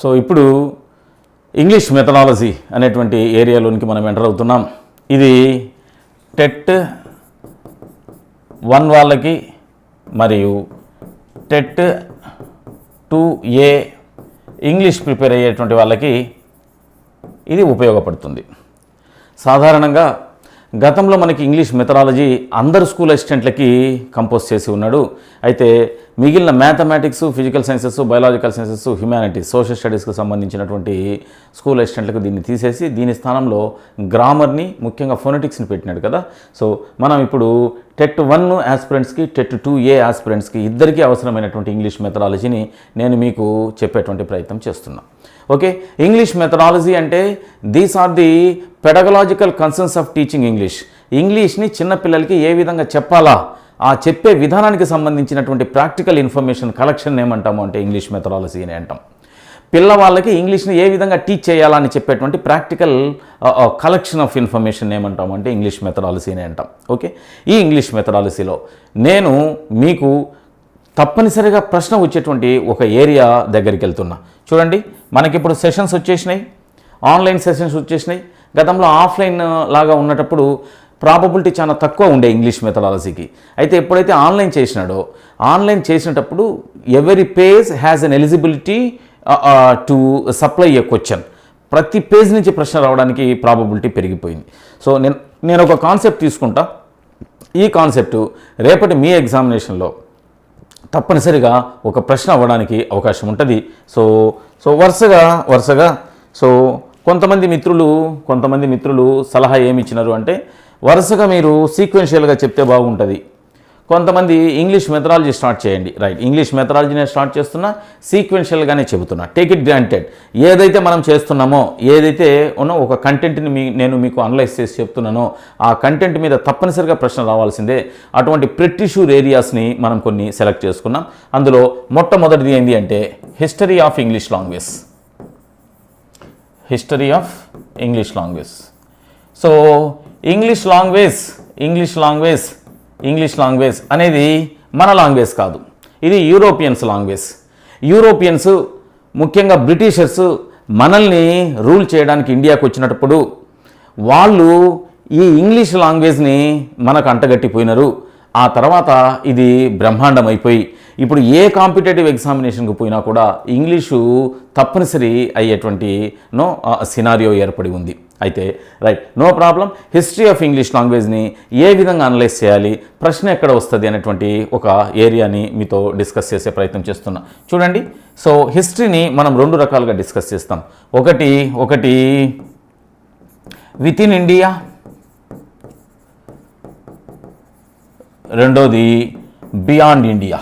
So ఇప్పుడు English methodology అనేటువంటి ఏరియాలోనికి మనం ఎంటర్ అవుతున్నాం. ఇది టెట్ వన్ వాళ్ళకి మరియు TET two A English prepare అయ్యేటువంటి వాళ్ళకి ఇది ఉపయోగపడుతుంది. సాధారణంగా గతంలో మనకి ఇంగ్లీష్ మెథడాలజీ అందరు స్కూల్ అసిస్టెంట్లకి కంపోజ్ చేసి ఉన్నాడు. అయితే మిగిలిన mathematics physical sciences biological sciences humanities social స్టడీస్కి సంబంధించినటువంటి స్కూల్ అసిస్టెంట్లకు దీన్ని తీసేసి దీని స్థానంలో గ్రామర్ని ముఖ్యంగా ఫోనెటిక్స్ని పెట్టినాడు కదా. సో మనం ఇప్పుడు టెట్ వన్ ఆస్పిరెంట్స్కి టెట్ టూ ఏ ఆస్పిరెంట్స్కి ఇద్దరికీ అవసరమైనటువంటి ఇంగ్లీష్ మెథడాలజీని నేను మీకు చెప్పేటువంటి ప్రయత్నం చేస్తున్నాను ఓకే? ఇంగ్లీష్ మెథడాలజీ అంటే these are the pedagogical concerns of teaching English ఇంగ్లీష్ని చిన్నపిల్లలకి ఏ విధంగా చెప్పాలా? ఆ చెప్పే విధానానికి సంబంధించినటువంటి ప్రాక్టికల్ ఇన్ఫర్మేషన్ కలెక్షన్ ఏమంటాము అంటే ఇంగ్లీష్ మెథడాలజీ అని అంటాం. పిల్లవాళ్ళకి ఇంగ్లీష్ని ఏ విధంగా టీచ్ చేయాలని చెప్పేటువంటి ప్రాక్టికల్ కలెక్షన్ ఆఫ్ ఇన్ఫర్మేషన్ ఏమంటాం అంటే ఇంగ్లీష్ మెథడాలజీ అంటాం. ఓకే ఈ ఇంగ్లీష్ మెథడాలజీలో నేను మీకు తప్పనిసరిగా ప్రశ్న వచ్చేటువంటి ఒక ఏరియా దగ్గరికి వెళ్తున్నా. చూడండి మనకిప్పుడు సెషన్స్ వచ్చేసినాయి. ఆన్లైన్ సెషన్స్ వచ్చేసినాయి. గతంలో ఆఫ్లైన్ లాగా ఉన్నటప్పుడు ప్రాబబిలిటీ చాలా తక్కువ ఉండే ఇంగ్లీష్ మెథడాలజీకి అయితే ఎప్పుడైతే ఆన్లైన్ చేసినాడో ఆన్లైన్ చేసినప్పుడు ఎవరి page has an eligibility to supply a question ప్రతి పేజ్ నుంచి ప్రశ్న రావడానికి ప్రాబబిలిటీ పెరిగిపోయింది. సో నేను నేను ఒక కాన్సెప్ట్ తీసుకుంటా. ఈ కాన్సెప్ట్ రేపటి మీ ఎగ్జామినేషన్లో తప్పనిసరిగా ఒక ప్రశ్న అవ్వడానికి అవకాశం ఉంటుంది. సో సో వరుసగా వరుసగా సో కొంతమంది మిత్రులు కొంతమంది మిత్రులు సలహా ఏమి ఇచ్చినారు అంటే వరుసగా మీరు సీక్వెన్షియల్గా చెప్తే బాగుంటుంది. కొంతమంది ఇంగ్లీష్ మెథడాలజీ స్టార్ట్ చేయండి. రైట్ ఇంగ్లీష్ మెథడాలజీ నేను స్టార్ట్ చేస్తున్నా సీక్వెన్షియల్గానే చెబుతున్నా. టేక్ ఇట్ గ్రాంటెడ్ ఏదైతే మనం చేస్తున్నామో ఏదైతే ఉన్నో ఒక కంటెంట్ని మీ నేను మీకు అనలైజ్ చేసి చెప్తున్నానో ఆ కంటెంట్ మీద తప్పనిసరిగా ప్రశ్న రావాల్సిందే. అటువంటి ప్రిటిష్యూర్ ఏరియాస్ని మనం కొన్ని సెలెక్ట్ చేసుకున్నాం. అందులో మొట్టమొదటిది ఏంటి అంటే history of English language history of English language so English language English language English language అనేది మన లాంగ్వేజ్ కాదు. ఇది యూరోపియన్స్ లాంగ్వేజ్ యూరోపియన్స్ ముఖ్యంగా బ్రిటిషర్స్ మనల్ని రూల్ చేయడానికి ఇండియాకు వచ్చినప్పుడు వాళ్ళు ఈ ఇంగ్లీష్ లాంగ్వేజ్ని మనకు అంటగట్టిపోయినారు. ఆ తర్వాత ఇది బ్రహ్మాండం అయిపోయి ఇప్పుడు ఏ కాంపిటేటివ్ ఎగ్జామినేషన్కి పోయినా కూడా ఇంగ్లీషు తప్పనిసరి అయ్యేటువంటి నో సినారియో ఏర్పడి ఉంది. అయితే right no problem history of English లాంగ్వేజ్ని ఏ విధంగా అనలైజ్ చేయాలి? ప్రశ్న ఎక్కడ వస్తుంది అనేటువంటి ఒక ఏరియాని మీతో డిస్కస్ చేసే ప్రయత్నం చేస్తున్నా. చూడండి. సో హిస్టరీని మనం రెండు రకాలుగా డిస్కస్ చేస్తాం. ఒకటి ఒకటి విత్ ఇన్ ఇండియా రెండోది బియాండ్ ఇండియా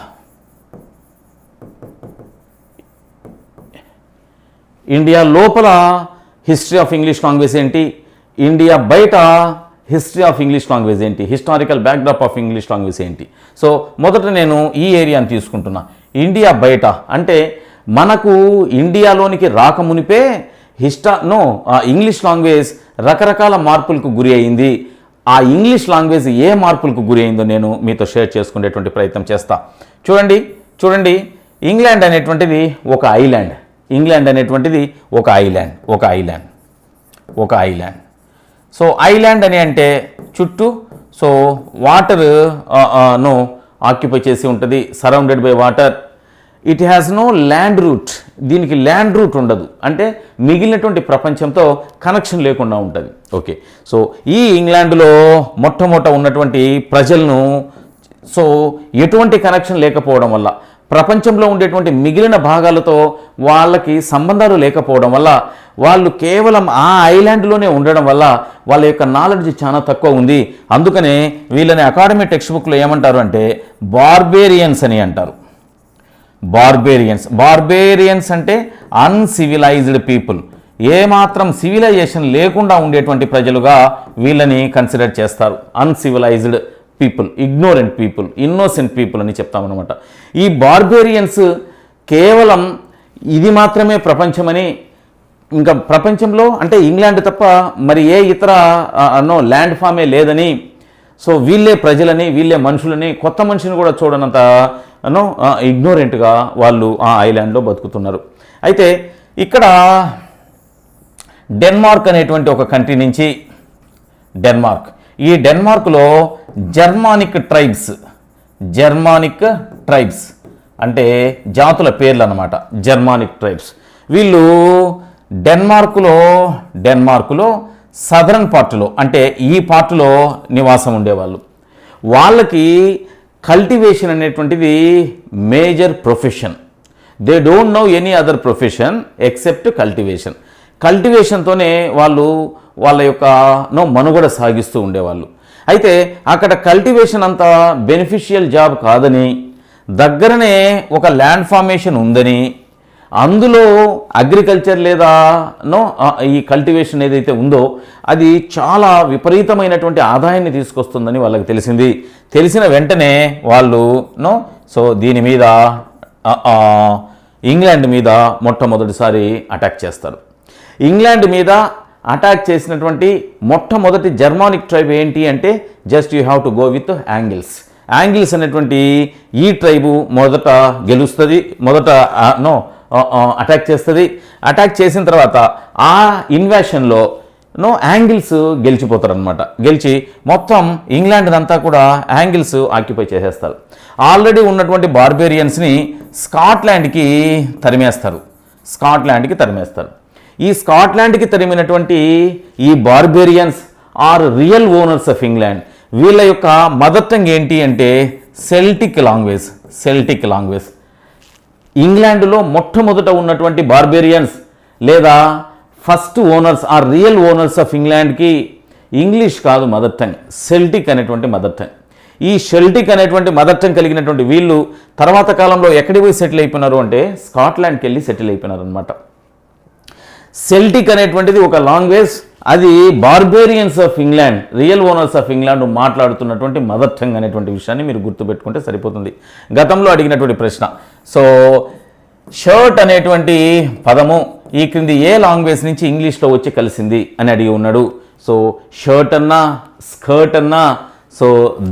ఇండియా లోపల హిస్టరీ ఆఫ్ ఇంగ్లీష్ లాంగ్వేజ్ ఏంటి? ఇండియా బయట హిస్టరీ ఆఫ్ ఇంగ్లీష్ లాంగ్వేజ్ ఏంటి? Historical backdrop of English language ఏంటి? సో మొదట నేను ఈ ఏరియాని తీసుకుంటున్నా. ఇండియా బయట అంటే మనకు ఇండియాలోనికి రాకమునిపే హిస్టా నో ఇంగ్లీష్ లాంగ్వేజ్ రకరకాల మార్పులకు గురి అయింది. ఆ ఇంగ్లీష్ లాంగ్వేజ్ ఏ మార్పులకు గురి అయిందో నేను మీతో షేర్ చేసుకునేటువంటి ప్రయత్నం చేస్తా. చూడండి చూడండి ఇంగ్లాండ్ అనేటువంటిది ఒక ఐలాండ్. ఇంగ్లాండ్ అనేటువంటిది ఒక ఐలాండ్ ఒక ఐలాండ్ ఒక ఐలాండ్. సో ఐలాండ్ అని అంటే చుట్టూ సో వాటర్ను ఆక్యుపై చేసి ఉంటుంది surrounded by water it has no land route దీనికి ల్యాండ్ రూట్ ఉండదు. అంటే మిగిలినటువంటి ప్రపంచంతో కనెక్షన్ లేకుండా ఉంటుంది. ఓకే సో ఈ ఇంగ్లాండ్లో మొట్టమొదట ఉన్నటువంటి ప్రజలను సో ఎటువంటి కనెక్షన్ లేకపోవడం వల్ల ప్రపంచంలో ఉండేటువంటి మిగిలిన భాగాలతో వాళ్ళకి సంబంధాలు లేకపోవడం వల్ల వాళ్ళు కేవలం ఆ ఐలాండ్లోనే ఉండడం వల్ల వాళ్ళ యొక్క నాలెడ్జ్ చాలా తక్కువ ఉంది. అందుకనే వీళ్ళని అకాడమీ టెక్స్ట్ బుక్లో ఏమంటారు అంటే బార్బేరియన్స్ అని అంటారు. బార్బేరియన్స్. బార్బేరియన్స్ అంటే అన్సివిలైజ్డ్ పీపుల్. ఏమాత్రం సివిలైజేషన్ లేకుండా ఉండేటువంటి ప్రజలుగా వీళ్ళని కన్సిడర్ చేస్తారు. Uncivilized people ignorant people innocent people అని చెప్తామన్నమాట. ఈ బార్బేరియన్స్ కేవలం ఇది మాత్రమే ప్రపంచమని ఇంకా ప్రపంచంలో అంటే ఇంగ్లాండ్ తప్ప మరి ఏ ఇతర అన్నో ల్యాండ్ ఫామే లేదని సో వీళ్ళే ప్రజలని వీళ్ళే మనుషులని కొత్త మనిషిని కూడా చూడనంత అన్నో ఇగ్నోరెంట్గా వాళ్ళు ఆ ఐలాండ్లో బతుకుతున్నారు. అయితే ఇక్కడ డెన్మార్క్ అనేటువంటి ఒక కంట్రీ నుంచి డెన్మార్క్ ఈ డెన్మార్క్లో జర్మానిక్ ట్రైబ్స్ జర్మానిక్ ట్రైబ్స్ అంటే జాతుల పేర్లు అనమాట జర్మానిక్ ట్రైబ్స్. వీళ్ళు డెన్మార్కులో డెన్మార్కులో సదరన్ పార్ట్లో అంటే ఈ పార్ట్లో నివాసం ఉండేవాళ్ళు. వాళ్ళకి కల్టివేషన్ అనేటువంటిది major profession. They don't know any other profession except cultivation. కల్టివేషన్తోనే వాళ్ళు వాళ్ళ యొక్క నో మనుగడ సాగిస్తూ ఉండేవాళ్ళు. అయితే అక్కడ కల్టివేషన్ అంత బెనిఫిషియల్ జాబ్ కాదని దగ్గరనే ఒక ల్యాండ్ ఫార్మేషన్ ఉందని అందులో అగ్రికల్చర్ లేదా నో ఈ కల్టివేషన్ ఏదైతే ఉందో అది చాలా విపరీతమైనటువంటి ఆదాయాన్ని తీసుకొస్తుందని వాళ్ళకి తెలిసింది. తెలిసిన వెంటనే వాళ్ళు నో సో దీని మీద ఇంగ్లాండ్ మీద మొట్టమొదటిసారి అటాక్ చేస్తారు. ఇంగ్లాండ్ మీద అటాక్ చేసినటువంటి మొట్టమొదటి జర్మానిక్ ట్రైబ్ ఏంటి అంటే just you have to go with Angles Angles అనేటువంటి ఈ ట్రైబు మొదట గెలుస్తుంది మొదట నో అటాక్ చేస్తుంది. అటాక్ చేసిన తర్వాత ఆ ఇన్వాషన్లో నో యాంగిల్స్ గెలిచిపోతారు అనమాట గెలిచి మొత్తం ఇంగ్లాండ్ అంతా కూడా యాంగిల్స్ ఆక్యుపై చేసేస్తారు. ఆల్రెడీ ఉన్నటువంటి బార్బేరియన్స్ని స్కాట్లాండ్కి తరిమేస్తారు. స్కాట్లాండ్కి తరిమేస్తారు. ఈ స్కాట్లాండ్కి తరిమినటువంటి ఈ barbarians are real owners of England. వీళ్ళ యొక్క మదర్ టంగ్ ఏంటి అంటే సెల్టిక్ లాంగ్వేజ్ సెల్టిక్ లాంగ్వేజ్. ఇంగ్లాండ్లో మొట్టమొదట ఉన్నటువంటి బార్బేరియన్స్ లేదా first owners or real owners of ఇంగ్లాండ్కి English కాదు మదర్ టంగ్ సెల్టిక్ అనేటువంటి మదర్ టంగ్ ఈ షెల్టిక్ అనేటువంటి మదర్ టంగ్ కలిగినటువంటి వీళ్ళు తర్వాత కాలంలో ఎక్కడికి పోయి సెటిల్ అయిపోయినారు అంటే స్కాట్లాండ్కి వెళ్ళి సెటిల్ అయిపోయినారు అనమాట సెల్టిక్ అనేటువంటిది ఒక లాంగ్వేజ్. అది barbarians of England real owners of England మాట్లాడుతున్నటువంటి మదర్ టంగ్ అనేటువంటి విషయాన్ని మీరు గుర్తుపెట్టుకుంటే సరిపోతుంది. గతంలో అడిగినటువంటి ప్రశ్న. సో షర్ట్ అనేటువంటి పదము ఈ క్రింది ఏ లాంగ్వేజ్ నుంచి ఇంగ్లీష్లో వచ్చి కలిసింది అని అడిగి ఉన్నాడు. సో షర్ట్ అన్నా స్కర్ట్ అన్నా సో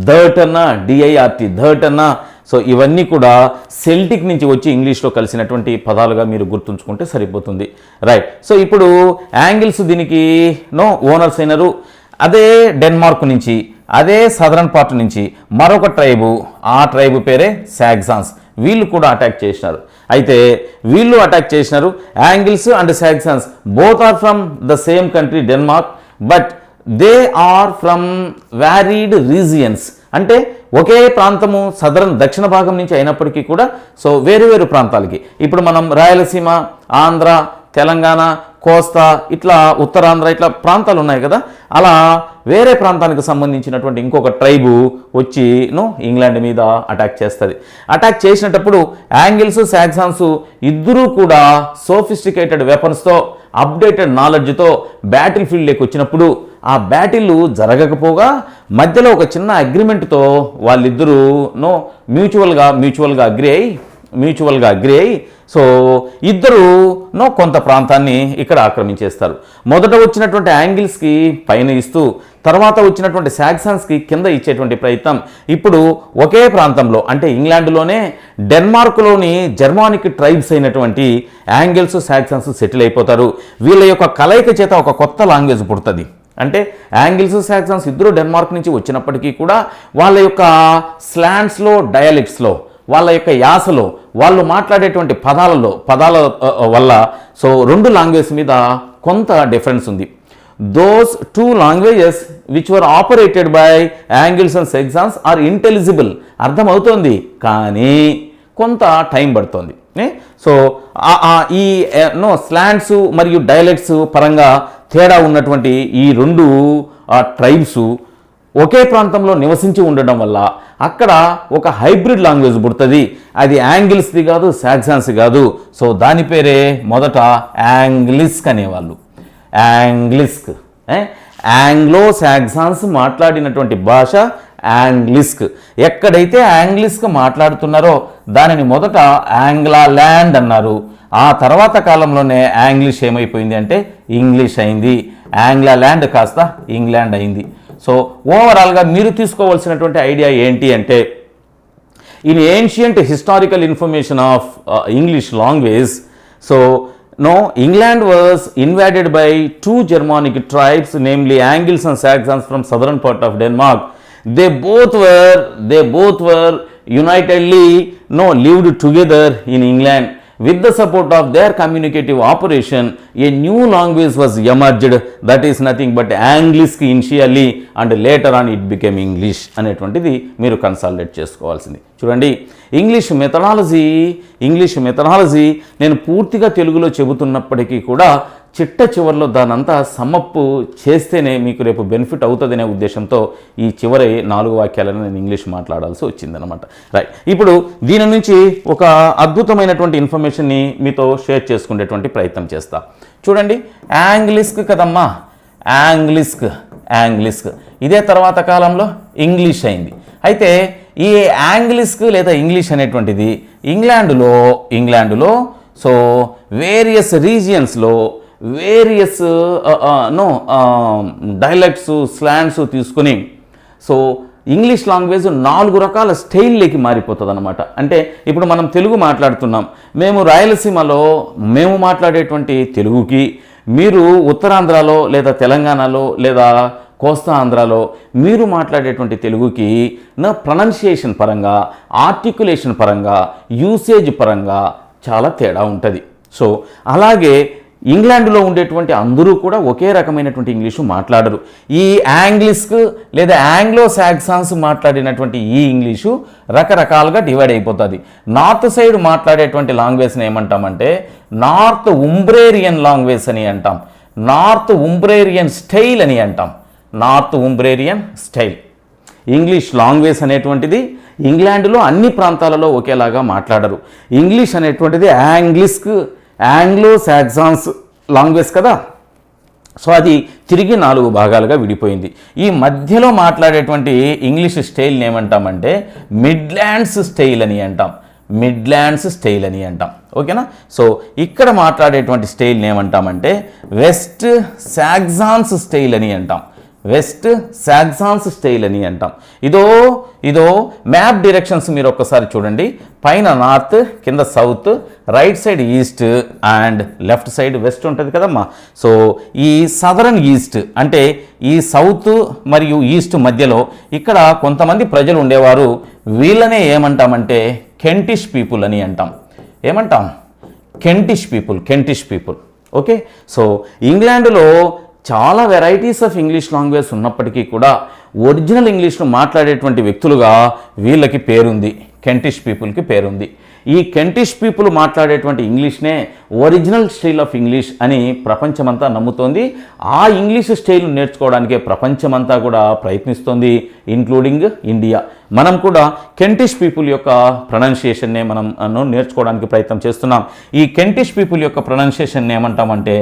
దర్ట్ అన్నా డిఐఆర్టీ ధర్ట్ అన్నా సో ఇవన్నీ కూడా సెల్టిక్ నుంచి వచ్చి ఇంగ్లీష్లో కలిసినటువంటి పదాలుగా మీరు గుర్తుంచుకుంటే సరిపోతుంది. రైట్ సో ఇప్పుడు యాంగిల్స్ దీనికి నో ఓనర్స్ అయినారు. అదే డెన్మార్క్ నుంచి అదే సదరన్ పార్ట్ నుంచి మరొక ట్రైబు ఆ ట్రైబు పేరే శాగ్జాన్స్. వీళ్ళు కూడా అటాక్ చేసినారు. అయితే వీళ్ళు అటాక్ చేసినారు Angles and Saxons. Both are from the same country Denmark but they are from varied regions అంటే ఒకే ప్రాంతము సదరన్ దక్షిణ భాగం నుంచి అయినప్పటికీ కూడా సో వేరు వేరు ప్రాంతాలకి. ఇప్పుడు మనం రాయలసీమ ఆంధ్ర తెలంగాణ కోస్తా ఇట్లా ఉత్తరాంధ్ర ఇట్లా ప్రాంతాలు ఉన్నాయి కదా. అలా వేరే ప్రాంతానికి సంబంధించినటువంటి ఇంకొక ట్రైబు వచ్చి ను ఇంగ్లాండ్ మీద అటాక్ చేస్తుంది. అటాక్ చేసినప్పుడు యాంగిల్స్ శాక్సాన్స్ ఇద్దరూ కూడా సోఫిస్టికేటెడ్ వెపన్స్తో అప్డేటెడ్ నాలెడ్జ్తో బ్యాటిల్ ఫీల్డ్లోకి వచ్చినప్పుడు ఆ బ్యాటిల్ జరగకపోగా మధ్యలో ఒక చిన్న అగ్రిమెంట్తో వాళ్ళిద్దరూ నో మ్యూచువల్గా మ్యూచువల్గా అగ్రి అయి మ్యూచువల్గా అగ్రి అయి సో ఇద్దరు నో కొంత ప్రాంతాన్ని ఇక్కడ ఆక్రమించేస్తారు. మొదట వచ్చినటువంటి యాంగిల్స్కి పైన ఇస్తూ తర్వాత వచ్చినటువంటి శాక్సన్స్కి కింద ఇచ్చేటువంటి ప్రయత్నం. ఇప్పుడు ఒకే ప్రాంతంలో అంటే ఇంగ్లాండ్లోనే డెన్మార్క్లోని జర్మానిక్ ట్రైబ్స్ అయినటువంటి యాంగిల్స్ శాక్సన్స్ సెటిల్ అయిపోతారు. వీళ్ళ యొక్క కలయిక చేత ఒక కొత్త లాంగ్వేజ్ పుడుతుంది. అంటే యాంగిల్స్ శాక్సన్స్ ఇద్దరు డెన్మార్క్ నుంచి వచ్చినప్పటికీ కూడా వాళ్ళ యొక్క స్లాండ్స్లో డయాలెక్ట్స్లో వాళ్ళ యొక్క యాసలో వాళ్ళు మాట్లాడేటువంటి పదాలలో పదాల వల్ల సో రెండు లాంగ్వేజ్ మీద కొంత డిఫరెన్స్ ఉంది. Those two languages which were operated by Angles and Saxons are intelligible అర్థమవుతోంది. కానీ కొంత టైం పడుతుంది. సో ఈ నో స్లాండ్స్ మరియు డైలెక్ట్స్ పరంగా తేడా ఉన్నటువంటి ఈ రెండు ట్రైబ్స్ ఒకే ప్రాంతంలో నివసించి ఉండడం వల్ల అక్కడ ఒక హైబ్రిడ్ లాంగ్వేజ్ పుడుతుంది. అది యాంగిల్స్ది కాదు శాక్సాన్స్ కాదు. సో దాని పేరే మొదట యాంగ్లిస్క్ అనేవాళ్ళు. యాంగ్లిస్క్ యాంగ్లో ఆంగ్లో సాగ్జాన్స్ మాట్లాడినటువంటి భాష యాంగ్లిస్క్. ఎక్కడైతే యాంగ్లిస్క్ మాట్లాడుతున్నారో దానిని మొదట యాంగ్లా ల్యాండ్ అన్నారు. ఆ తర్వాత కాలంలోనే యాంగ్లిష్ ఏమైపోయింది అంటే ఇంగ్లీష్ అయింది. యాంగ్లా ల్యాండ్ కాస్త ఇంగ్లాండ్ అయింది. సో ఓవరాల్గా మీరు తీసుకోవాల్సినటువంటి ఐడియా ఏంటి అంటే in ancient historical information of English language so no England was invaded by two Germanic tribes namely Angles and Saxons from southern part of Denmark they both were they both were unitedly no lived together in England With the support of their communicative operation, a new language was emerged that is nothing but Anglisk initially and later on it became English అనేటువంటిది మీరు consolidate చేసుకోవాల్సింది చూడండి English methodology English methodology నేను పూర్తిగా తెలుగులో చెబుతున్నప్పటికీ కూడా చిట్ట చివరిలో దానంతా సమప్పు చేస్తేనే మీకు రేపు బెనిఫిట్ అవుతుందనే ఉద్దేశంతో ఈ చివరి నాలుగు వాక్యాలను నేను ఇంగ్లీష్ మాట్లాడాల్సి వచ్చిందనమాట రైట్ ఇప్పుడు దీని నుంచి ఒక అద్భుతమైనటువంటి ఇన్ఫర్మేషన్ని మీతో షేర్ చేసుకునేటువంటి ప్రయత్నం చేస్తా. చూడండి యాంగ్లిస్క్ కదమ్మా. యాంగ్లిస్క్ యాంగ్లిస్క్. ఇదే తర్వాత కాలంలో ఇంగ్లీష్ అయింది. అయితే ఈ యాంగ్లిస్క్ లేదా ఇంగ్లీష్ అనేటువంటిది ఇంగ్లాండులో ఇంగ్లాండులో సో వేరియస్ రీజియన్స్లో వేరియస్ నో డైలెక్ట్స్ స్లాండ్స్ తీసుకుని సో ఇంగ్లీష్ లాంగ్వేజ్ నాలుగు రకాల స్టైల్లోకి మారిపోతుంది అనమాట అంటే ఇప్పుడు మనం తెలుగు మాట్లాడుతున్నాం. మేము రాయలసీమలో మేము మాట్లాడేటువంటి తెలుగుకి మీరు ఉత్తరాంధ్రలో లేదా తెలంగాణలో లేదా కోస్తా ఆంధ్రాలో మీరు మాట్లాడేటువంటి తెలుగుకి నా ప్రొనౌన్సియేషన్ పరంగా ఆర్టికులేషన్ పరంగా యూసేజ్ పరంగా చాలా తేడా ఉంటుంది. సో అలాగే ఇంగ్లాండ్లో ఉండేటువంటి అందరూ కూడా ఒకే రకమైనటువంటి ఇంగ్లీషు మాట్లాడరు. ఈ యాంగ్లిస్క్ లేదా యాంగ్లో సాక్సాన్స్ మాట్లాడినటువంటి ఈ ఇంగ్లీషు రకరకాలుగా డివైడ్ అయిపోతుంది. నార్త్ సైడ్ మాట్లాడేటువంటి లాంగ్వేజ్ని ఏమంటామంటే నార్త్ ఉంబ్రేరియన్ లాంగ్వేజ్ అని అంటాం. నార్త్ ఉంబ్రేరియన్ స్టైల్ అని అంటాం. Northumbrian style. ఇంగ్లీష్ లాంగ్వేజ్ అనేటువంటిది ఇంగ్లాండ్లో అన్ని ప్రాంతాలలో ఒకేలాగా మాట్లాడరు. ఇంగ్లీష్ అనేటువంటిది యాంగ్లిస్క్ యాంగ్లో సాక్సాన్స్ లాంగ్వేజ్ కదా. సో అది తిరిగి నాలుగు భాగాలుగా విడిపోయింది. ఈ మధ్యలో మాట్లాడేటువంటి ఇంగ్లీష్ స్టైల్ని ఏమంటామంటే మిడ్లాండ్స్ స్టైల్ అని అంటాం. మిడ్లాండ్స్ స్టైల్ అని అంటాం. ఓకేనా సో ఇక్కడ మాట్లాడేటువంటి స్టైల్ని ఏమంటామంటే వెస్ట్ సాగ్జాన్స్ స్టైల్ అని అంటాం. వెస్ట్ శాగ్జాన్స్ స్టైల్ అని అంటాం. ఇదో ఇదో మ్యాప్ డైరెక్షన్స్ మీరు ఒక్కసారి చూడండి. పైన నార్త్ కింద south right side east and left side west ఉంటుంది కదమ్మా. సో ఈ సదరన్ ఈస్ట్ అంటే ఈ సౌత్ మరియు ఈస్ట్ మధ్యలో ఇక్కడ కొంతమంది ప్రజలు ఉండేవారు. వీళ్ళనే ఏమంటామంటే కెంటిష్ పీపుల్ అని అంటాం. ఏమంటాం? Kentish people Kentish people. Okay? So ఇంగ్లాండ్లో చాలా వెరైటీస్ ఆఫ్ ఇంగ్లీష్ లాంగ్వేజ్ ఉన్నప్పటికీ కూడా ఒరిజినల్ ఇంగ్లీష్ను మాట్లాడేటువంటి వ్యక్తులుగా వీళ్ళకి పేరుంది. కెంటిష్ పీపుల్కి పేరుంది. ఈ కెంటిష్ పీపుల్ మాట్లాడేటువంటి ఇంగ్లీష్నే ఒరిజినల్ స్టైల్ ఆఫ్ ఇంగ్లీష్ అని ప్రపంచమంతా నమ్ముతోంది. ఆ ఇంగ్లీష్ స్టైల్ నేర్చుకోవడానికే ప్రపంచమంతా కూడా ప్రయత్నిస్తోంది ఇంక్లూడింగ్ ఇండియా మనం కూడా కెంటిష్ పీపుల్ యొక్క ప్రొనౌన్సియేషన్నే మనం నేర్చుకోవడానికి ప్రయత్నం చేస్తున్నాం. ఈ కెంటిష్ పీపుల్ యొక్క ప్రొనౌన్సియేషన్ ఏమంటామంటే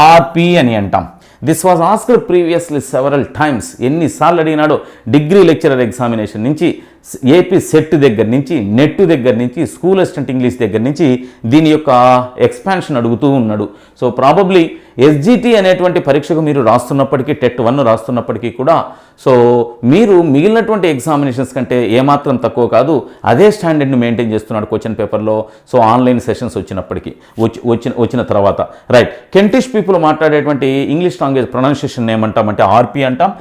ఆర్పి అని అంటాం. This was asked previously several times ఎన్నిసార్లు అడిగినాడో డిగ్రీ లెక్చరర్ ఎగ్జామినేషన్ నుంచి ఏపీ సెట్ దగ్గర నుంచి నెట్ దగ్గర నుంచి స్కూల్ అసిస్టెంట్ ఇంగ్లీష్ దగ్గర నుంచి దీని యొక్క ఎక్స్పాన్షన్ అడుగుతూ ఉన్నాడు. సో ప్రాబబ్లీ ఎస్జిటి అనేటువంటి పరీక్షకు మీరు రాస్తున్నప్పటికీ టెట్ వన్ రాస్తున్నప్పటికీ కూడా సో మీరు మిగిలినటువంటి ఎగ్జామినేషన్స్ కంటే ఏమాత్రం తక్కువ కాదు అదే స్టాండర్డ్ని మెయింటైన్ చేస్తున్నాడు క్వశ్చన్ పేపర్లో సో ఆన్లైన్ సెషన్స్ వచ్చినప్పటికీ వచ్చి వచ్చిన వచ్చిన తర్వాత. రైట్ కెంటిష్ పీపుల్ మాట్లాడేటువంటి ఇంగ్లీష్ లాంగ్వేజ్ ప్రొనౌన్సియేషన్ ఏమంటామంటే ఆర్పి అంటాం.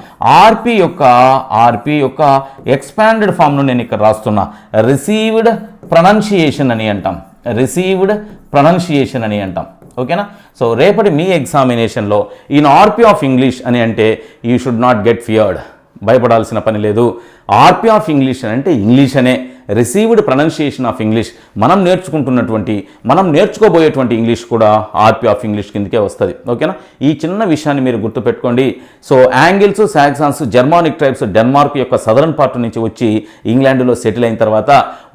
ఆర్పి యొక్క ఆర్పి యొక్క ఎక్స్పాండెడ్ ఫామ్ను నేను ఇక్కడ రాస్తున్నా. రిసీవ్డ్ ప్రొనౌన్సియేషన్ అని అంటాం. రిసీవ్డ్ ప్రొనౌన్సియేషన్ అని అంటాం. ఓకేనా? సో రేపటి మీ ఎగ్జామినేషన్లో ఇన్ ఆర్పి ఆఫ్ ఇంగ్లీష్ అని అంటే you should not get feared. భయపడాల్సిన పని లేదు. ఆర్పి ఆఫ్ ఇంగ్లీష్ అని అంటే ఇంగ్లీష్ అనే రిసీవ్డ్ ప్రొనౌన్సియేషన్ ఆఫ్ ఇంగ్లీష్ మనం నేర్చుకుంటున్నటువంటి మనం నేర్చుకోబోయేటువంటి ఇంగ్లీష్ కూడా ఆర్పి ఆఫ్ ఇంగ్లీష్ కిందకే వస్తుంది. ఓకేనా ఈ చిన్న విషయాన్ని మీరు గుర్తుపెట్టుకోండి. So Angles Saxons Germanic tribes Denmark యొక్క సదరన్ పార్ట్ నుంచి వచ్చి ఇంగ్లాండ్లో సెటిల్ అయిన తర్వాత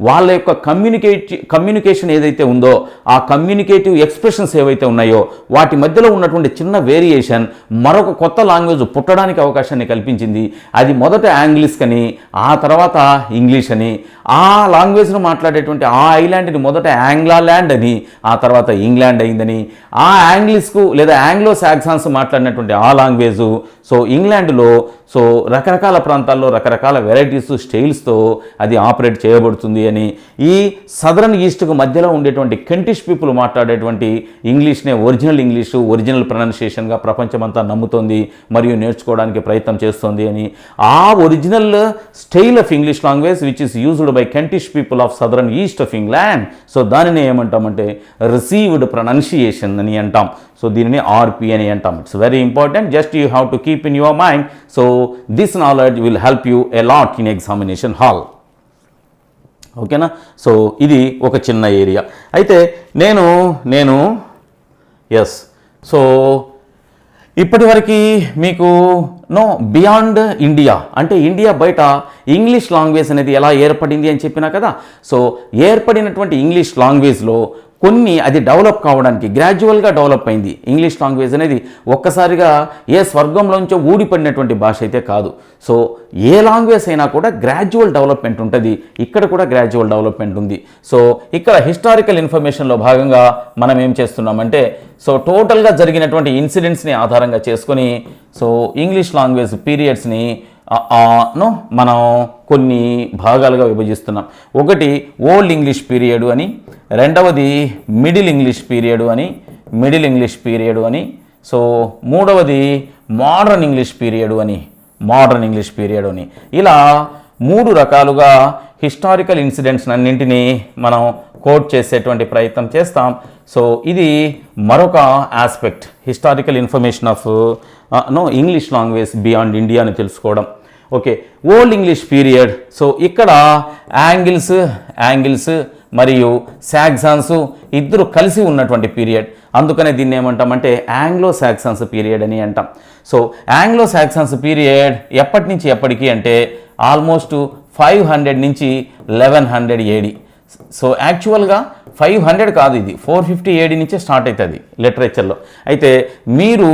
వాళ్ళ యొక్క కమ్యూనికేట్ కమ్యూనికేషన్ ఏదైతే ఉందో ఆ కమ్యూనికేటివ్ ఎక్స్ప్రెషన్స్ ఏవైతే ఉన్నాయో వాటి మధ్యలో ఉన్నటువంటి చిన్న వేరియేషన్ మరొక కొత్త లాంగ్వేజ్ పుట్టడానికి అవకాశాన్ని కల్పించింది. అది మొదట యాంగ్లిష్ అని ఆ తర్వాత ఇంగ్లీష్ అని ఆ ఆ లాంగ్వేజ్ను మాట్లాడేటువంటి ఆ ఐలాండ్ని మొదట ఆంగ్లా ల్యాండ్ అని ఆ తర్వాత ఇంగ్లాండ్ అయిందని ఆ యాంగ్లిష్కు లేదా ఆంగ్లో సాక్సాన్స్ మాట్లాడినటువంటి ఆ లాంగ్వేజు సో ఇంగ్లాండ్లో సో రకరకాల ప్రాంతాల్లో రకరకాల వెరైటీస్ స్టైల్స్తో అది ఆపరేట్ చేయబడుతుంది అని ఈ సదరన్ ఈస్ట్కు మధ్యలో ఉండేటువంటి కెంటిష్ పీపుల్ మాట్లాడేటువంటి ఇంగ్లీష్నే ఒరిజినల్ ఇంగ్లీషు ఒరిజినల్ ప్రొనౌన్సియేషన్గా ప్రపంచమంతా నమ్ముతోంది మరియు నేర్చుకోవడానికి ప్రయత్నం చేస్తోంది అని ఆ original style of English language which is used by Kentish people of southern east of England so దానిని ఏమంటామంటే రిసీవ్డ్ ప్రొనౌన్సియేషన్ అని అంటాం. సో దీనిని ఆర్పి అని అంటాం it's very important just you have to keep in your mind so this knowledge will help you a lot in examination hall ఓకేనా so ఇది ఒక చిన్న ఏరియా అయితే నేను నేను ఎస్ సో ఇప్పటివరకు మీకు నో బియాండ్ ఇండియా అంటే ఇండియా బయట ఇంగ్లీష్ లాంగ్వేజ్ అనేది ఎలా ఏర్పడింది అని చెప్పినా కదా? సో ఏర్పడినటువంటి ఇంగ్లీష్ లాంగ్వేజ్లో కొన్ని అది డెవలప్ కావడానికి గ్రాడ్యువల్గా డెవలప్ అయింది. ఇంగ్లీష్ లాంగ్వేజ్ అనేది ఒక్కసారిగా ఏ స్వర్గంలోంచో ఊడిపడినటువంటి భాష అయితే కాదు. సో ఏ లాంగ్వేజ్ అయినా కూడా గ్రాడ్యువల్ డెవలప్మెంట్ ఉంటుంది. ఇక్కడ కూడా గ్రాడ్యువల్ డెవలప్మెంట్ ఉంది. సో ఇక్కడ హిస్టారికల్ ఇన్ఫర్మేషన్లో భాగంగా మనం ఏం చేస్తున్నామంటే సో టోటల్గా జరిగినటువంటి ఇన్సిడెంట్స్ని ఆధారంగా చేసుకొని సో ఇంగ్లీష్ లాంగ్వేజ్ పీరియడ్స్ని ను మనం కొన్ని భాగాలుగా విభజిస్తున్నాం. ఒకటి ఓల్డ్ ఇంగ్లీష్ పీరియడ్ అని రెండవది మిడిల్ ఇంగ్లీష్ పీరియడ్ అని మిడిల్ ఇంగ్లీష్ పీరియడ్ అని. సో మూడవది మోడర్న్ ఇంగ్లీష్ పీరియడ్ అని మోడర్న్ ఇంగ్లీష్ పీరియడ్ అని. ఇలా మూడు రకాలుగా హిస్టారికల్ ఇన్సిడెంట్స్ అన్నింటినీ మనం కోట్ చేసేటువంటి ప్రయత్నం చేస్తాం. సో ఇది మరొక aspect historical information of no English language beyond India అని తెలుసుకోవడం. Okay Old English period. So ఇక్కడ యాంగిల్స్ యాంగిల్స్ మరియు సాగ్జాన్స్ ఇద్దరు కలిసి ఉన్నటువంటి పీరియడ్. అందుకనే దీన్ని ఏమంటామంటే ఆంగ్లో శాక్సన్స్ పీరియడ్ అని అంటాం. సో ఆంగ్లో శాక్సన్స్ పీరియడ్ ఎప్పటి నుంచి ఎప్పటికి అంటే ఆల్మోస్ట్ ఫైవ్ హండ్రెడ్ నుంచి లెవెన్ హండ్రెడ్ ఏడి. సో యాక్చువల్గా ఫైవ్ హండ్రెడ్ కాదు ఇది. ఫోర్ ఫిఫ్టీ ఏడి నుంచే స్టార్ట్ అవుతుంది లిటరేచర్లో. అయితే మీరు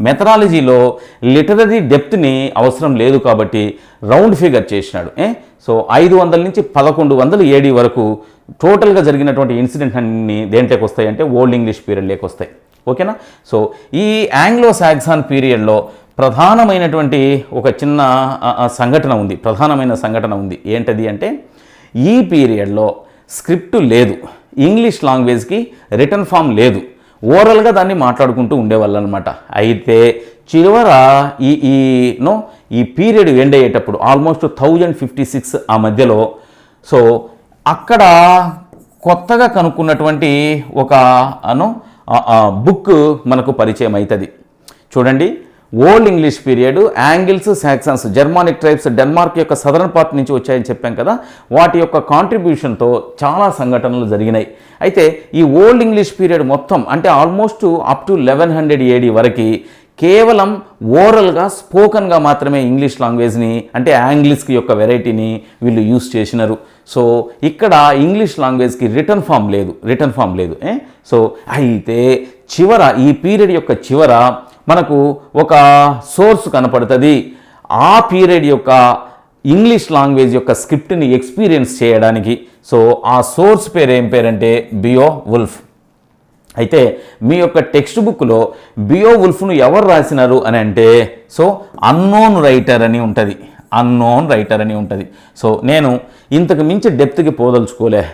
మెథడాలజీలో లిటరరీ డెప్త్ని అవసరం లేదు కాబట్టి రౌండ్ ఫిగర్ చేసినాడు. ఏ? సో ఐదు వందల నుంచి పదకొండు వందల ఏడి వరకు టోటల్గా జరిగినటువంటి ఇన్సిడెంట్ అన్ని దేంట్లోకి వస్తాయి అంటే ఓల్డ్ ఇంగ్లీష్ పీరియడ్లోకి వస్తాయి. ఓకేనా? సో ఈ ఆంగ్లో సాక్సాన్ పీరియడ్లో ప్రధానమైనటువంటి ఒక చిన్న సంఘటన ఉంది. ప్రధానమైన సంఘటన ఉంది. ఏంటది అంటే ఈ పీరియడ్లో స్క్రిప్ట్ లేదు. ఇంగ్లీష్ లాంగ్వేజ్కి రిటర్న్ ఫామ్ లేదు. ఓరల్గా దాన్ని మాట్లాడుకుంటూ ఉండేవాళ్ళు అనమాట అయితే చివర ఈ ఈ నో ఈ పీరియడ్ ఎండ్ అయ్యేటప్పుడు ఆల్మోస్ట్ థౌజండ్ ఫిఫ్టీ సిక్స్ ఆ మధ్యలో సో అక్కడ కొత్తగా కనుక్కున్నటువంటి ఒక అను బుక్ మనకు పరిచయం అవుతుంది చూడండి Old English period Angles Saxons Germanic tribes Denmark యొక్క సదరన్ పార్ట్ నుంచి వచ్చాయని చెప్పాం కదా. వాటి యొక్క కాంట్రిబ్యూషన్తో చాలా సంఘటనలు జరిగినాయి. అయితే ఈ ఓల్డ్ ఇంగ్లీష్ పీరియడ్ మొత్తం అంటే almost up to eleven hundred AD వరకు కేవలం ఓరల్గా స్పోకన్గా మాత్రమే ఇంగ్లీష్ లాంగ్వేజ్ని అంటే యాంగ్లిష్కి యొక్క వెరైటీని వీళ్ళు యూస్ చేసినారు. సో ఇక్కడ ఇంగ్లీష్ లాంగ్వేజ్కి రిటర్న్ ఫామ్ లేదు రిటర్న్ ఫామ్ లేదు eh? ఏ? సో అయితే చివర ఈ పీరియడ్ యొక్క చివర మనకు ఒక సోర్స్ కనపడుతుంది. ఆ పీరియడ్ యొక్క ఇంగ్లీష్ లాంగ్వేజ్ యొక్క స్క్రిప్ట్ని ఎక్స్పీరియన్స్ చేయడానికి. సో ఆ సోర్స్ పేరు ఏం పేరంటే బియో వుల్ఫ్ అయితే మీ యొక్క టెక్స్ట్ బుక్లో బియో వుల్ఫ్ను ఎవరు రాసినారు అని అంటే సో అన్నోన్ రైటర్ అని ఉంటుంది. అన్నోన్ రైటర్ అని ఉంటుంది. సో నేను ఇంతకు మించి డెప్త్కి పోదలుచుకోలే.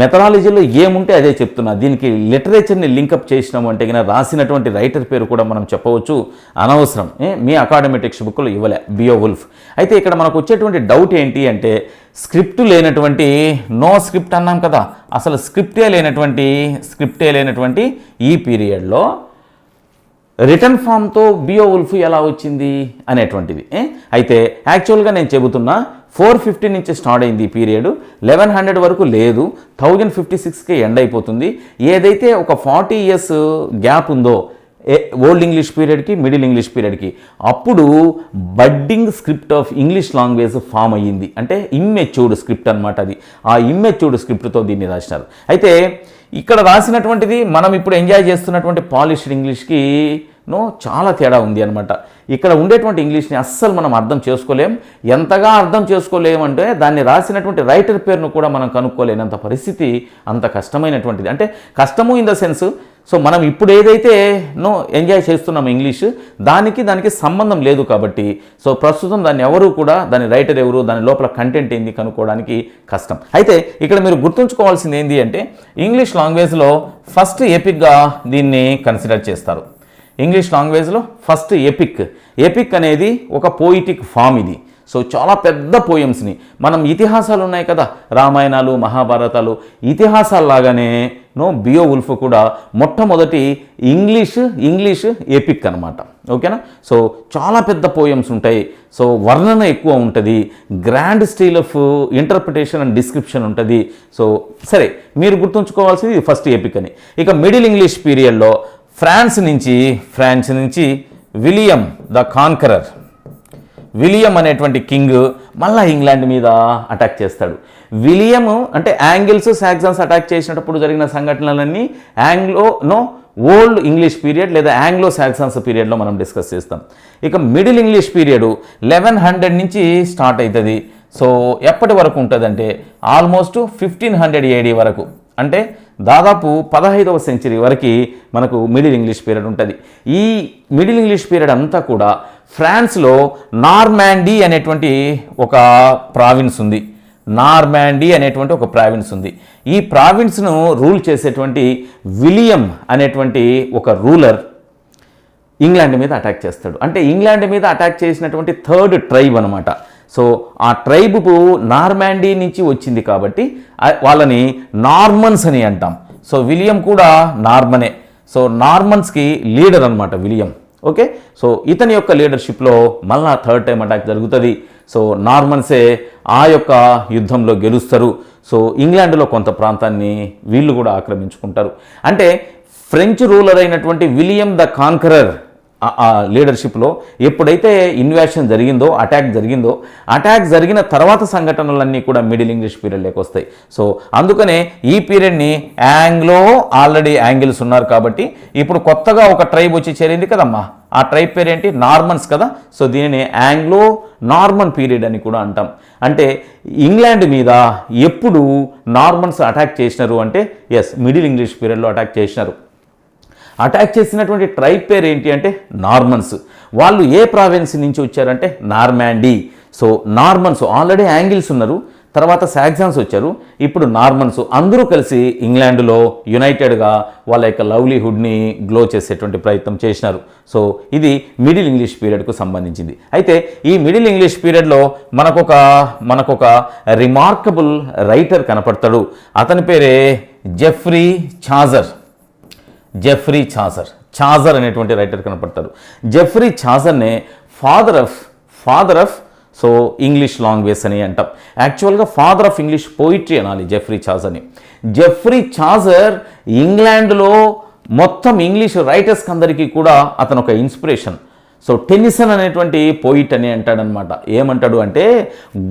మెథడాలజీలో ఏముంటే అదే చెప్తున్నా. దీనికి లిటరేచర్ని లింకప్ చేసినాము అంటే కనుక రాసినటువంటి రైటర్ పేరు కూడా మనం చెప్పవచ్చు. అనవసరం. మీ అకాడమిక్ టెక్స్ట్ బుక్లో ఇవ్వలే. బియో వుల్ఫ్ అయితే ఇక్కడ మనకు వచ్చేటువంటి డౌట్ ఏంటి అంటే స్క్రిప్ట్ లేనటువంటి నో స్క్రిప్ట్ అన్నాం కదా. అసలు స్క్రిప్టే లేనటువంటి స్క్రిప్టే లేనటువంటి ఈ పీరియడ్లో రిటర్న్ ఫామ్తో బియో ఉల్ఫ్ ఎలా వచ్చింది అనేటువంటిది. అయితే యాక్చువల్గా నేను చెబుతున్నా ఫోర్ ఫిఫ్టీ నుంచి స్టార్ట్ అయింది ఈ పీరియడ్. లెవెన్ హండ్రెడ్ వరకు లేదు. థౌజండ్ ఫిఫ్టీ సిక్స్కి ఎండ్ అయిపోతుంది. ఏదైతే ఒక ఫార్టీ ఇయర్స్ గ్యాప్ ఉందో ఏ ఓల్డ్ ఇంగ్లీష్ పీరియడ్కి మిడిల్ ఇంగ్లీష్ పీరియడ్కి అప్పుడు budding script of English language form అయ్యింది. అంటే ఇమ్మెచ్యూర్డ్ స్క్రిప్ట్ అనమాట అది. ఆ ఇమ్మెచ్యూర్డ్ స్క్రిప్ట్తో దీన్ని రాసినారు. అయితే ఇక్కడ రాసినటువంటిది మనం ఇప్పుడు ఎంజాయ్ చేస్తున్నటువంటి పాలిష్డ్ ఇంగ్లీష్కి నో చాలా తేడా ఉంది అనమాట ఇక్కడ ఉండేటువంటి ఇంగ్లీష్ని అస్సలు మనం అర్థం చేసుకోలేం. ఎంతగా అర్థం చేసుకోలేమంటే దాన్ని రాసినటువంటి రైటర్ పేరును కూడా మనం కనుక్కోలేనంత పరిస్థితి అంత కష్టమైనటువంటిది. అంటే కష్టము ఇన్ ద సెన్స్ సో మనం ఇప్పుడు ఏదైతే నో ఎంజాయ్ చేస్తున్నాం ఇంగ్లీష్ దానికి దానికి సంబంధం లేదు కాబట్టి సో ప్రస్తుతం దాన్ని ఎవరు కూడా దాని రైటర్ ఎవరు దాని లోపల కంటెంట్ ఏంది కనుక్కోవడానికి కష్టం. అయితే ఇక్కడ మీరు గుర్తుంచుకోవాల్సింది ఏంటి అంటే ఇంగ్లీష్ లాంగ్వేజ్లో ఫస్ట్ ఎపిక్గా దీన్ని కన్సిడర్ చేస్తారు. ఇంగ్లీష్ లాంగ్వేజ్లో ఫస్ట్ ఎపిక్ ఎపిక్ అనేది ఒక పోయిటిక్ ఫామ్ ఇది. సో చాలా పెద్ద పోయమ్స్ని మనం ఇతిహాసాలు ఉన్నాయి కదా. రామాయణాలు మహాభారతాలు. ఇతిహాసాల్లాగానే నో బియో ఉల్ఫ్ కూడా మొట్టమొదటి ఇంగ్లీష్ ఇంగ్లీష్ ఎపిక్ అనమాట ఓకేనా సో చాలా పెద్ద పోయమ్స్ ఉంటాయి. సో వర్ణన ఎక్కువ ఉంటుంది. Grand style of interpretation and description ఉంటుంది. సో సరే మీరు గుర్తుంచుకోవాల్సింది ఫస్ట్ ఎపిక్ అని. ఇక మిడిల్ ఇంగ్లీష్ పీరియడ్లో ఫ్రాన్స్ నుంచి ఫ్రాన్స్ నుంచి విలియం ద కాన్కరర్. విలియం అనేటువంటి కింగ్ మళ్ళా ఇంగ్లాండ్ మీద అటాక్ చేస్తాడు. విలియం అంటే యాంగిల్స్ సాక్సన్స్ అటాక్ చేసినప్పుడు జరిగిన సంఘటనలన్నీ Anglo no Old English period లేదా యాంగ్లో సాక్సన్స్ పీరియడ్లో మనం డిస్కస్ చేస్తాం. ఇక Middle English period eleven hundred నుంచి స్టార్ట్ అవుతుంది. సో ఎప్పటి వరకు ఉంటుందంటే ఆల్మోస్ట్ ఫిఫ్టీన్ హండ్రెడ్ ఏడీ వరకు. అంటే దాదాపు పదహైదవ సెంచరీ వరకు మనకు మిడిల్ ఇంగ్లీష్ పీరియడ్ ఉంటుంది. ఈ మిడిల్ ఇంగ్లీష్ పీరియడ్ అంతా కూడా ఫ్రాన్స్లో నార్మాండీ అనేటువంటి ఒక ప్రావిన్స్ ఉంది. నార్మాండీ అనేటువంటి ఒక ప్రావిన్స్ ఉంది. ఈ ప్రావిన్స్ను రూల్ చేసేటువంటి విలియం అనేటువంటి ఒక రూలర్ ఇంగ్లాండ్ మీద అటాక్ చేస్తాడు. అంటే ఇంగ్లాండ్ మీద అటాక్ చేసినటువంటి థర్డ్ ట్రైబ్ అనమాట సో ఆ ట్రైబు నార్మాండీ నుంచి వచ్చింది కాబట్టి వాళ్ళని నార్మన్స్ అని అంటాం. సో విలియం కూడా నార్మనే. సో నార్మన్స్కి లీడర్ అనమాట విలియం. ఓకే? సో ఇతని యొక్క లీడర్షిప్లో మళ్ళా థర్డ్ టైం అటాక్ జరుగుతుంది. సో నార్మన్సే ఆ యొక్క యుద్ధంలో గెలుస్తారు. సో ఇంగ్లాండ్లో కొంత ప్రాంతాన్ని వీళ్ళు కూడా ఆక్రమించుకుంటారు. అంటే ఫ్రెంచ్ రూలర్ అయినటువంటి విలియం ద కాన్కరర్ లీడర్షిప్లో ఎప్పుడైతే ఇన్వాషన్ జరిగిందో అటాక్ జరిగిందో అటాక్ జరిగిన తర్వాత సంఘటనలన్నీ కూడా మిడిల్ ఇంగ్లీష్ పీరియడ్లోకి వస్తాయి. సో అందుకనే ఈ పీరియడ్ని యాంగ్లో ఆల్రెడీ యాంగిల్స్ ఉన్నారు కాబట్టి ఇప్పుడు కొత్తగా ఒక ట్రైబ్ వచ్చి చేరింది కదమ్మా. ఆ ట్రైబ్ పేరేంటి? నార్మన్స్ కదా. సో దీనిని యాంగ్లో నార్మన్ పీరియడ్ అని కూడా అంటాం. అంటే ఇంగ్లాండ్ మీద ఎప్పుడు నార్మన్స్ అటాక్ చేసినారు అంటే ఎస్ మిడిల్ ఇంగ్లీష్ పీరియడ్లో అటాక్ చేసినారు. అటాక్ చేసినటువంటి ట్రైబ్ పేరు ఏంటి అంటే నార్మన్స్ వాళ్ళు ఏ ప్రావిన్స్ నుంచి వచ్చారంటే Normandy so Normans already Angles ఉన్నారు. తర్వాత సాగ్జాన్స్ వచ్చారు. ఇప్పుడు నార్మన్స్ అందరూ కలిసి ఇంగ్లాండ్లో యునైటెడ్గా వాళ్ళ యొక్క లవ్లీహుడ్ని గ్లో చేసేటువంటి ప్రయత్నం చేసినారు. సో ఇది మిడిల్ ఇంగ్లీష్ పీరియడ్కు సంబంధించింది. అయితే ఈ మిడిల్ ఇంగ్లీష్ పీరియడ్లో మనకొక మనకొక రిమార్కబుల్ రైటర్ కనపడతాడు. అతని పేరే జెఫ్రీ ఛాజర్ జెఫ్రీ ఛాజర్. ఛాజర్ అనేటువంటి రైటర్ కనపడతారు. Geoffrey ఛాజర్నే father of father of so English language అని అంటాం. యాక్చువల్గా ఫాదర్ ఆఫ్ ఇంగ్లీష్ పోయిట్రీ అనాలి జెఫ్రీ ఛాజర్ని. జెఫ్రీ ఛాజర్ ఇంగ్లాండ్లో మొత్తం ఇంగ్లీష్ రైటర్స్కి అందరికీ కూడా అతను ఒక ఇన్స్పిరేషన్ సో టెన్నిసన్ అనేటువంటి పోయిట్ అని అంటాడనమాట. ఏమంటాడు అంటే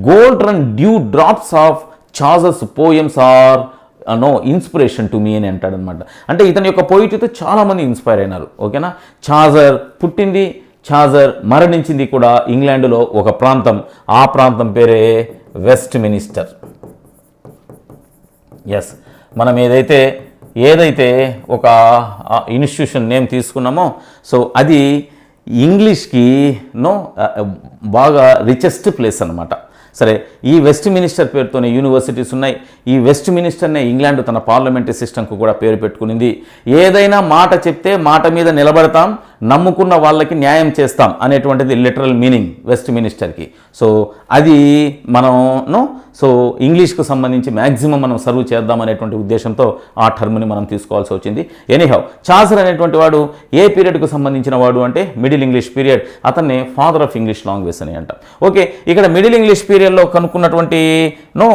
gold run dew drops of Chaucer's poems are no inspiration to me అని అంటాడనమాట. అంటే ఇతని యొక్క పోయిటీతో చాలామంది ఇన్స్పైర్ అయినారు ఓకేనా? చాజర్ పుట్టింది చాజర్ మరణించింది కూడా ఇంగ్లాండ్లో ఒక ప్రాంతం. ఆ ప్రాంతం పేరే వెస్ట్ మినిస్టర్ ఎస్ మనం ఏదైతే ఏదైతే ఒక ఇన్స్టిట్యూషన్ నేమ్ తీసుకున్నామో సో అది ఇంగ్లీష్కి నో uh, uh, బాగా రిచెస్ట్ ప్లేస్ అనమాట సరే ఈ వెస్ట్ మినిస్టర్ పేరుతోనే యూనివర్సిటీస్ ఉన్నాయి. ఈ వెస్ట్ మినిస్టర్నే ఇంగ్లాండ్ తన పార్లమెంటరీ సిస్టమ్కు కూడా పేరు పెట్టుకునింది. ఏదైనా మాట చెప్తే మాట మీద నిలబడతాం. నమ్ముకున్న వాళ్ళకి న్యాయం చేస్తాం అనేటువంటిది లిటరల్ మీనింగ్ వెస్ట్ మినిస్టర్కి సో అది మనం సో ఇంగ్లీష్కు సంబంధించి మ్యాక్సిమం మనం సర్వ్ చేద్దాం అనేటువంటి ఉద్దేశంతో ఆ టర్మ్ని మనం తీసుకోవాల్సి వచ్చింది. ఎనీహౌ చాసర్ అనేటువంటి వాడు ఏ పీరియడ్కు సంబంధించిన వాడు అంటే మిడిల్ ఇంగ్లీష్ పీరియడ్ అతన్ని ఫాదర్ ఆఫ్ ఇంగ్లీష్ లాంగ్వేజ్ అని అంటాం. ఓకే ఇక్కడ మిడిల్ ఇంగ్లీష్ పీరియడ్లో కనుక్కున్నటువంటి నో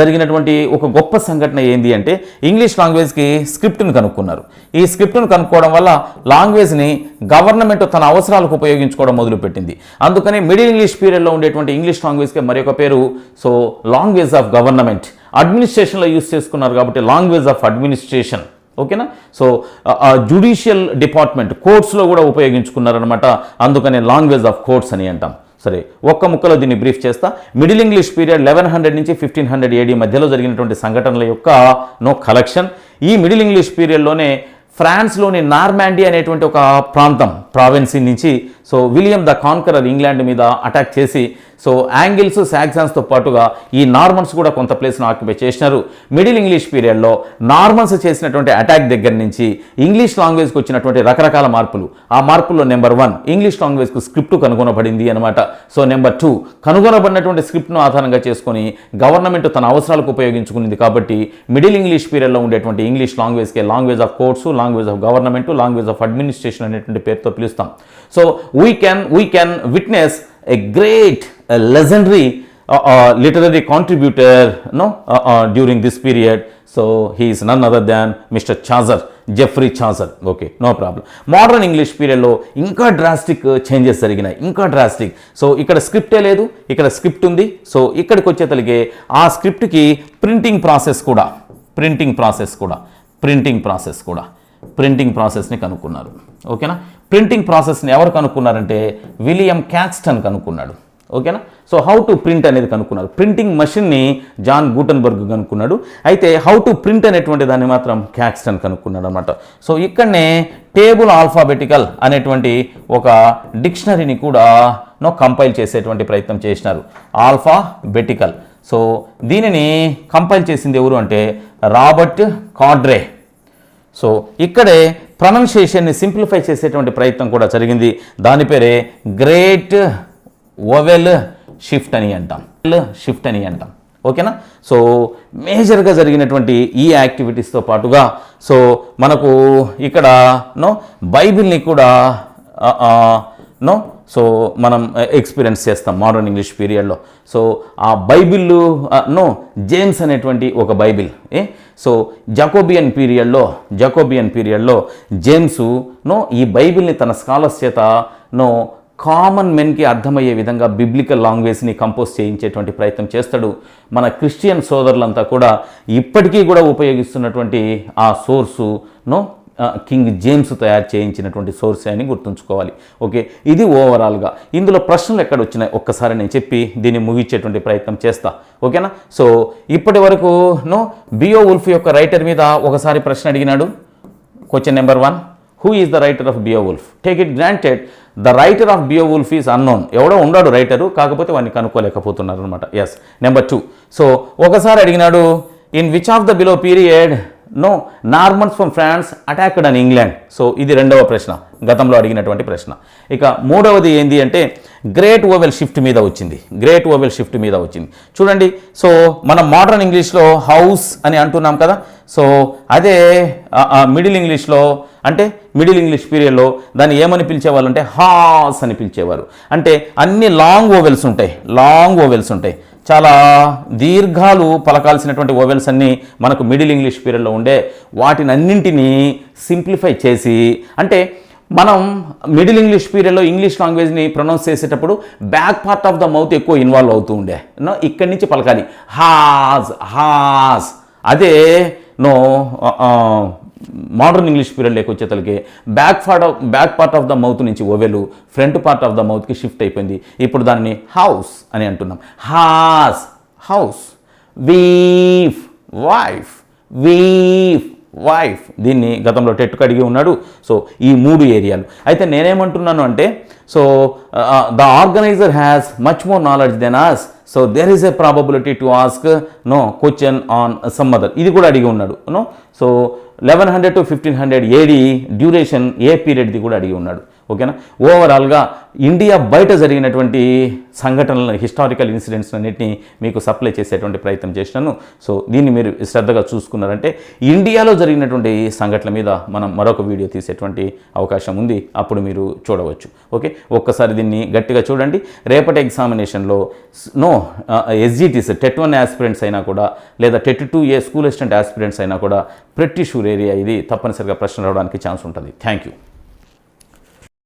జరిగినటువంటి ఒక గొప్ప సంఘటన ఏంది అంటే ఇంగ్లీష్ లాంగ్వేజ్కి స్క్రిప్ట్ను కనుక్కున్నారు. ఈ స్క్రిప్ట్ను కనుక్కోవడం వల్ల లాంగ్వేజ్ని గవర్నమెంట్ తన అవసరాలకు ఉపయోగించుకోవడం మొదలుపెట్టింది. అందుకని మిడిల్ ఇంగ్లీష్ పీరియడ్లో ఉండేటువంటి ఇంగ్లీష్ లాంగ్వేజ్కి మరొక పేరు సో లాంగ్వేజ్ ఆఫ్ గవర్నమెంట్ అడ్మినిస్ట్రేషన్లో యూస్ చేసుకున్నారు కాబట్టి లాంగ్వేజ్ ఆఫ్ అడ్మినిస్ట్రేషన్ ఓకేనా? సో జుడిషియల్ డిపార్ట్మెంట్ కోర్ట్స్లో కూడా ఉపయోగించుకున్నారనమాట అందుకనే లాంగ్వేజ్ ఆఫ్ కోర్ట్స్ అని అంటాం. సరే ఒక్క ముక్కలో దీన్ని బ్రీఫ్ చేస్తా. Middle English period eleven hundred నుంచి ఫిఫ్టీన్ హండ్రెడ్ ఏడీ మధ్యలో జరిగినటువంటి సంఘటనల యొక్క నో కలెక్షన్ ఈ మిడిల్ ఇంగ్లీష్ పీరియడ్లోనే ఫ్రాన్స్లోని నార్మాండీ అనేటువంటి ఒక ప్రాంతం ప్రావిన్సీ నుంచి. So William the Conqueror England మీద అటాక్ చేసి సో యాంగిల్స్ సాక్సాన్స్తో పాటుగా ఈ నార్మన్స్ కూడా కొంత ప్లేస్ను ఆక్యుపై చేసినారు. మిడిల్ ఇంగ్లీష్ పీరియడ్లో నార్మన్స్ చేసినటువంటి అటాక్ దగ్గర నుంచి ఇంగ్లీష్ లాంగ్వేజ్కి వచ్చినటువంటి రకరకాల మార్పులు. ఆ మార్పుల్లో నెంబర్ వన్ ఇంగ్లీష్ లాంగ్వేజ్కు స్క్రిప్ట్ కనుగొనబడింది అనమాట సో నెంబర్ టూ కనుగొనబడినటువంటి స్క్రిప్ట్ను ఆధారంగా చేసుకొని గవర్నమెంట్ తన అవసరాలకు ఉపయోగించుకునింది కాబట్టి మిడిల్ ఇంగ్లీష్ పీరియడ్లో ఉండేటువంటి English లాంగ్వేజ్కి language of courts language of government language of administration అనేటువంటి పేరుతో పిలుస్తాం. So we can we can witness a great legendary legendary uh, uh, literary contributor no uh, uh, during this period. So he is none other than mr Geoffrey Chaucer okay no problem Modern English పీరియడ్లో ఇంకా drastic changes జరిగినాయి. ఇంకా drastic so ఇక్కడ స్క్రిప్టే లేదు ఇక్కడ script ఉంది. So ఇక్కడికి వచ్చేతలిగే ఆ స్క్రిప్ట్కి ప్రింటింగ్ ప్రాసెస్ కూడా ప్రింటింగ్ ప్రాసెస్ కూడా ప్రింటింగ్ ప్రాసెస్ కూడా ప్రింటింగ్ ప్రాసెస్ని కనుక్కున్నారు. ఓకేనా ప్రింటింగ్ ప్రాసెస్ని ఎవరు కనుక్కున్నారంటే విలియం క్యాక్స్టన్ కనుక్కున్నాడు. ఓకేనా? సో హౌ టు ప్రింట్ అనేది కనుక్కున్నారు. ప్రింటింగ్ మషిన్ని జాన్ గూటన్బర్గ్ కనుక్కున్నాడు. అయితే హౌ టు ప్రింట్ అనేటువంటి దాన్ని మాత్రం క్యాక్స్టన్ కనుక్కున్నాడు అనమాట సో ఇక్కడనే టేబుల్ ఆల్ఫాబెటికల్ అనేటువంటి ఒక డిక్షనరీని కూడా నో కంపైల్ చేసేటువంటి ప్రయత్నం చేసినారు. ఆల్ఫాబెటికల్. సో దీనిని కంపైల్ చేసింది ఎవరు అంటే రాబర్ట్ కాడ్రే. సో ఇక్కడే ప్రొనౌన్సియేషన్ని సింప్లిఫై చేసేటువంటి ప్రయత్నం కూడా జరిగింది. దాని పేరే గ్రేట్ ఓవెల్ షిఫ్ట్ అని అంటాం. షిఫ్ట్ అని అంటాం. ఓకేనా? సో మేజర్గా జరిగినటువంటి ఈ యాక్టివిటీస్తో పాటుగా సో మనకు ఇక్కడ నో బైబిల్ని కూడా నో సో మనం eh, ఎక్స్పీరియన్స్ చేస్తాం మోడర్న్ ఇంగ్లీష్ పీరియడ్లో సో ఆ బైబిల్ నో జేమ్స్ అనేటువంటి ఒక బైబిల్ ఏ సో జకోబియన్ పీరియడ్లో జకోబియన్ పీరియడ్లో జేమ్స్ నో ఈ బైబిల్ని తన స్కాలర్స్ చేత నో కామన్ మెన్కి అర్థమయ్యే విధంగా బిబ్లికల్ లాంగ్వేజ్ని కంపోజ్ చేయించేటువంటి ప్రయత్నం చేస్తాడు. మన క్రిస్టియన్ సోదరులంతా కూడా ఇప్పటికీ కూడా ఉపయోగిస్తున్నటువంటి ఆ సోర్సు నో కింగ్ జేమ్స్ తయారు చేయించినటువంటి సోర్స్ అని గుర్తుంచుకోవాలి. ఓకే? ఇది ఓవరాల్గా. ఇందులో ప్రశ్నలు ఎక్కడ వచ్చినాయి? ఒక్కసారి నేను చెప్పి దీన్ని ముగించేటువంటి ప్రయత్నం చేస్తా. ఓకేనా? సో ఇప్పటి వరకు నో బియో ఉల్ఫ్ యొక్క రైటర్ మీద ఒకసారి ప్రశ్న అడిగినాడు. Question number one who is the writer of Beowulf? Take it granted the writer of Beowulf is unknown ఎవడో ఉన్నాడు రైటరు కాకపోతే వాడిని కనుక్కోలేకపోతున్నారు అనమాట ఎస్ నెంబర్ టూ సో ఒకసారి అడిగినాడు in which of the below period no Normans from France attacked on England so ఇది రెండవ ప్రశ్న. గతంలో అడిగినటువంటి ప్రశ్న. ఇక మూడవది ఏంది అంటే గ్రేట్ ఓవెల్ షిఫ్ట్ మీద వచ్చింది. గ్రేట్ ఓవెల్ షిఫ్ట్ మీద వచ్చింది. చూడండి సో మనం మోడర్న్ ఇంగ్లీష్లో హౌస్ అని అంటున్నాం కదా. సో అదే మిడిల్ ఇంగ్లీష్లో అంటే మిడిల్ ఇంగ్లీష్ పీరియడ్లో దాన్ని ఏమని పిలిచేవాళ్ళు అంటే హాస్ అని పిలిచేవారు. అంటే అన్ని లాంగ్ ఓవెల్స్ ఉంటాయి. లాంగ్ ఓవెల్స్ ఉంటాయి. చాలా దీర్ఘాలు పలకాల్సినటువంటి ఓవెల్స్ అన్నీ మనకు మిడిల్ ఇంగ్లీష్ పీరియడ్లో ఉండే. వాటిని అన్నింటినీ సింప్లిఫై చేసి అంటే మనం మిడిల్ ఇంగ్లీష్ పీరియడ్లో ఇంగ్లీష్ లాంగ్వేజ్ని ప్రొనౌన్స్ చేసేటప్పుడు back part of the mouth ఎక్కువ ఇన్వాల్వ్ అవుతూ ఉండే. నో ఇక్కడి నుంచి పలకాలి. హాజ్ హాజ్. అదే నో మోడర్న్ ఇంగ్లీష్ పీరియడ్లోకి వచ్చేతలకి back part of back part of the mouth నుంచి vowel front part of the మౌత్కి shift అయిపోయింది. ఇప్పుడు దాన్ని హౌస్ అని అంటున్నాం. హాస్ హౌస్ వీఫ్ వైఫ్ వీఫ్ వైఫ్ దీన్ని గతంలో టెట్టు అడిగి ఉన్నాడు. సో ఈ మూడు ఏరియాలు. అయితే నేనేమంటున్నాను అంటే so the organizer has much more knowledge than us so there is a probability to ask no question on some other ఇది కూడా అడిగి ఉన్నాడు. No so eleven hundred to fifteen hundred AD duration ఏ పీరియడ్ది కూడా అడిగి ఉన్నాడు. ఓకేనా? ఓవరాల్గా ఇండియా బయట జరిగినటువంటి సంఘటనలను హిస్టారికల్ ఇన్సిడెంట్స్ అన్నింటినీ మీకు సప్లై చేసేటువంటి ప్రయత్నం చేసినాను. సో దీన్ని మీరు శ్రద్ధగా చూసుకున్నారంటే ఇండియాలో జరిగినటువంటి సంఘటనల మీద మనం మరొక వీడియో తీసేటువంటి అవకాశం ఉంది. అప్పుడు మీరు చూడవచ్చు. ఓకే? ఒక్కసారి దీన్ని గట్టిగా చూడండి. రేపటి ఎగ్జామినేషన్లో no SGTs TET one aspirants అయినా కూడా లేదా టెట్ టూ ఏ స్కూల్ అసిస్టెంట్ యాస్పిరెంట్స్ అయినా కూడా ప్రెట్టి షూర్ ఏరియా ఇది తప్పనిసరిగా ప్రశ్న రావడానికి ఛాన్స్ ఉంటుంది. Thank you